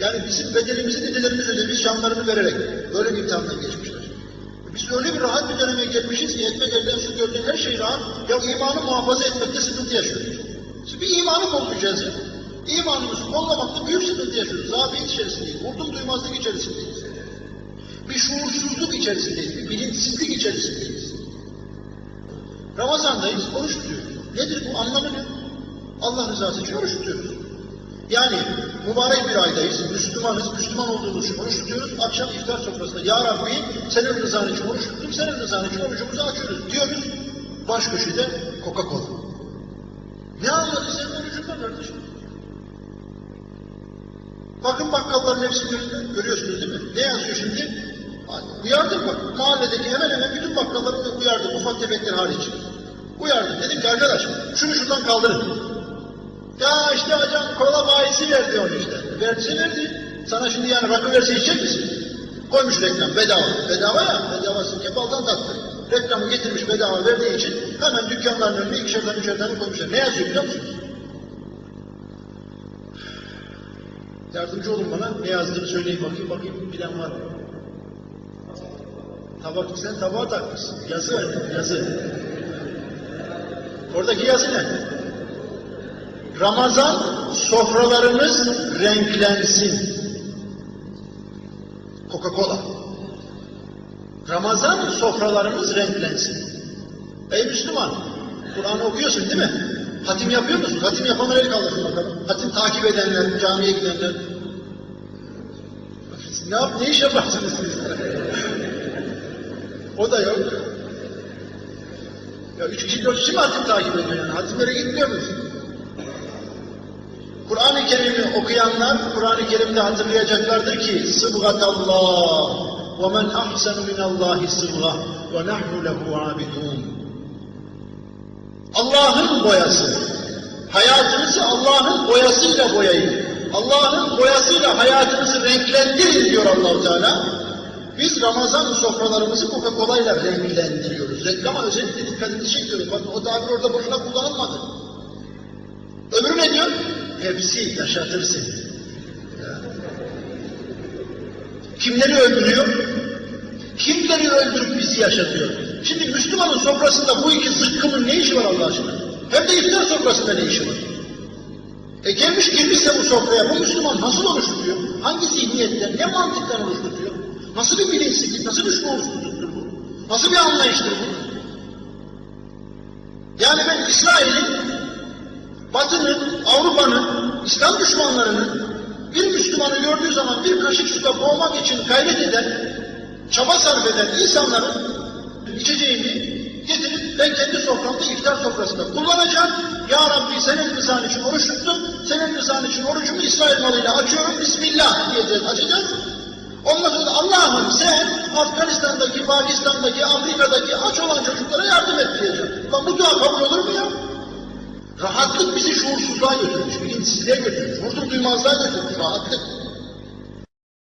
Yani bizim bedelimizi dedelerimiz ödemiş, canlarını vererek böyle bir imtihandan geçmişler. Biz öyle bir rahat bir döneme gelmişiz ki ekmek elden su gördüğün her şey rahat. Ya imanı muhafaza etmekte sıkıntı yaşıyoruz. Biz bir imanı kollayacağız ya. İmanımızı kollamakta büyük sıkıntı yaşıyoruz. Zafiyet içerisindeyiz. Vurdum duymazlık içerisindeyiz. Bir şuursuzluk içerisindeyiz. Bir bilinçsizlik içerisindeyiz. Ramazandayız, oruç tutuyoruz. Nedir bu? Anlamı ne? Allah rızası için oruç tutuyoruz. Yani mübarek bir aydayız, Müslümanız, Müslüman olduğumuz için oruç tutuyoruz. Akşam iftar sofrasında Ya Rabbi senin rızan için oruç tuttum, senin rızan için orucumuzu açıyoruz diyoruz. Baş köşede Coca-Cola. Ne anladın sen orucundan kardeşim? Bakın bakkalların hepsi görüyor- görüyorsunuz değil mi? Ne yazıyor şimdi? Uyardım bak. Mahalledeki hemen hemen bütün bakkalları uyardım. Ufak tefekler hariç. Uyardım. Dedim ki arkadaş şunu şuradan kaldırın. Ya işte hocam kola bayisi verdi onu işte. Verdiyse verdi. Sana şimdi yani rakı verse içecek misin? Koymuş reklam bedava. Bedava ya. Bedava sirke baldan tatlı. Reklamı getirmiş bedava verdiği için hemen dükkanların önüne ikişerden üçerden koymuşlar. Ne yazıyor biliyor musunuz? Yardımcı olun bana. Ne yazdığını söyleyin bakayım bakayım bilen var mı? Tabak sen tabağa takmışsın. Yazı, yazı. Oradaki yazı ne? Ramazan sofralarımız renklensin. Coca-Cola. Ramazan sofralarımız renklensin. Ey Müslüman, Kur'an okuyorsun değil mi? Hatim yapıyor musun? Hatim yapanlar el kaldırsın bakalım. Hatim takip edenler, camiye gidenler. Ne yap, ne iş yaparsınız siz? o da yok. Ya üç kişi, dört kişi mi hatim takip ediyor yani? Hatimlere gitmiyor musun? Kur'an-ı Kerim'i okuyanlar, Kur'an-ı Kerim'de hatırlayacaklardır ki Sıbgatallah ve men ahsenu minallahi sıbgah ve nahnu lehu abidun. Allah'ın boyası. Hayatınızı Allah'ın boyasıyla boyayın. Allah'ın boyasıyla hayatınızı renklendirin diyor allah Teala. Biz Ramazan sofralarımızı Coca-Cola ile renklendiriyoruz. Reklama özellikle dikkatini çekiyoruz. Bakın o tabir orada boşuna kullanılmadı. Öbürü ne diyor? Hepsi yaşatır seni. Kimleri öldürüyor? Kimleri öldürüp bizi yaşatıyor? Şimdi Müslümanın sofrasında bu iki zıkkımın ne işi var Allah aşkına? Hem de iftar sofrasında ne işi var? E gelmiş girmişse bu sofraya bu Müslüman nasıl oruç tutuyor? Hangi zihniyetten, ne mantıktan oruç tutuyor? Nasıl bir bilinçsizlik, nasıl bir şuursuzluktur bu? Nasıl bir anlayıştır bu? Yani ben İsrail'in, Batı'nın, Avrupa'nın, İslam düşmanlarının bir Müslümanı gördüğü zaman bir kaşık suda boğmak için gayret eden, çaba sarf eden insanların içeceğini getirip ben kendi soframda iftar sofrasında kullanacağım. Ya Rabbi senin rızan için oruç tuttum. Senin rızan için orucumu İsrail malıyla açıyorum. Bismillah diyeceğiz, açacağız. Ondan sonra Allah'ım sen Afganistan'daki, Pakistan'daki, Afrika'daki aç olan çocuklara yardım et diyeceğim. Lan bu dua kabul olur mu ya? Rahatlık bizi şuursuzluğa götürmüş, bilinçsizliğe götürmüş, vurdum duymazlığa götürmüş, rahatlık.